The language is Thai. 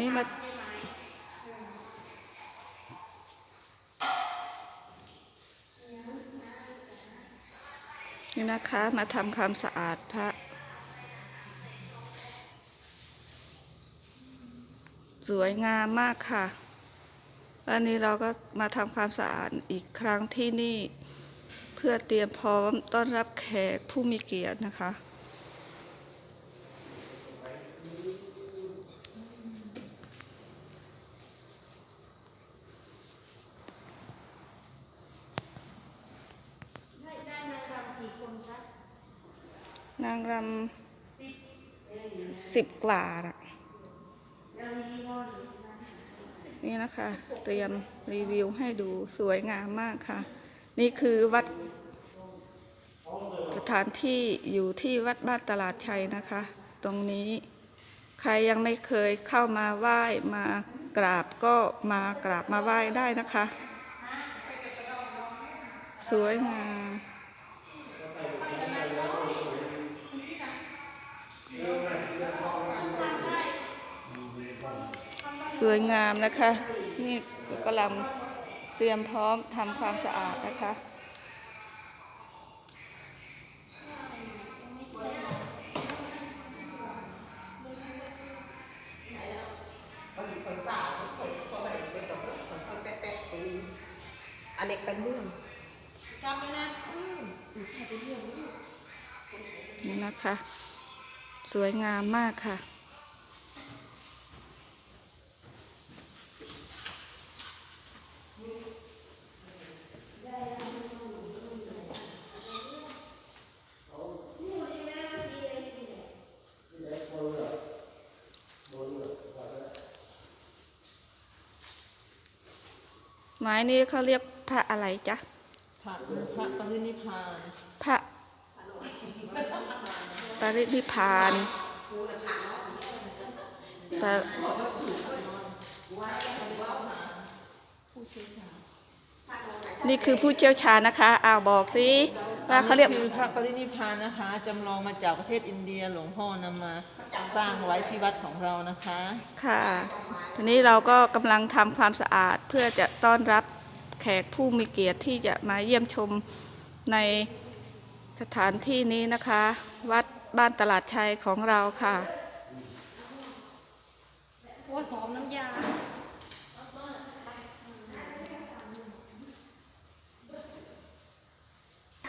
นี่มานี่นะคะมาทำความสะอาดพระ สวยงามมากค่ะ อันนี้เราก็มาทำความสะอาดอีกครั้งที่นี่ เพื่อเตรียมพร้อมต้อนรับแขกผู้มีเกียรตินะคะ นางรำสิบกว่าน่ะนี่นะคะ เตรียมรีวิวให้ดูสวยงามมากค่ะ นี่คือวัด สถานที่อยู่ที่วัดบ้านตลาดชัยนะคะ ตรงนี้ใครยังไม่เคยเข้ามาไหว้มากราบก็มากราบมาไหว้ได้นะคะ สวยงาม สวยงามนะคะ นี่กำลังเตรียมพร้อมทำความสะอาดนะคะอันเด็กเป็นเรื่องจำไว้นะนี่นะคะ สวยงามมากค่ะ ไม้นี้เขาเรียกพระอะไรจ๊ะพระพระปรินิพพานพระปรินิพพานแต่นี่คือผู้เชี่ยวชาญนะคะอ้าวบอกสิ ว่าเขาเรียก คือพระปรินิพพานนะคะจำลองมาจากประเทศอินเดียหลวงพ่อนำมาสร้างไว้ที่วัดของเรานะคะ ค่ะ ทีนี้เราก็กำลังทำความสะอาดเพื่อจะต้อนรับแขกผู้มีเกียรติที่จะมาเยี่ยมชมในสถานที่นี้นะคะ วัดบ้านตลาดชัยของเราค่ะ โอ้ยหอมน้ำยา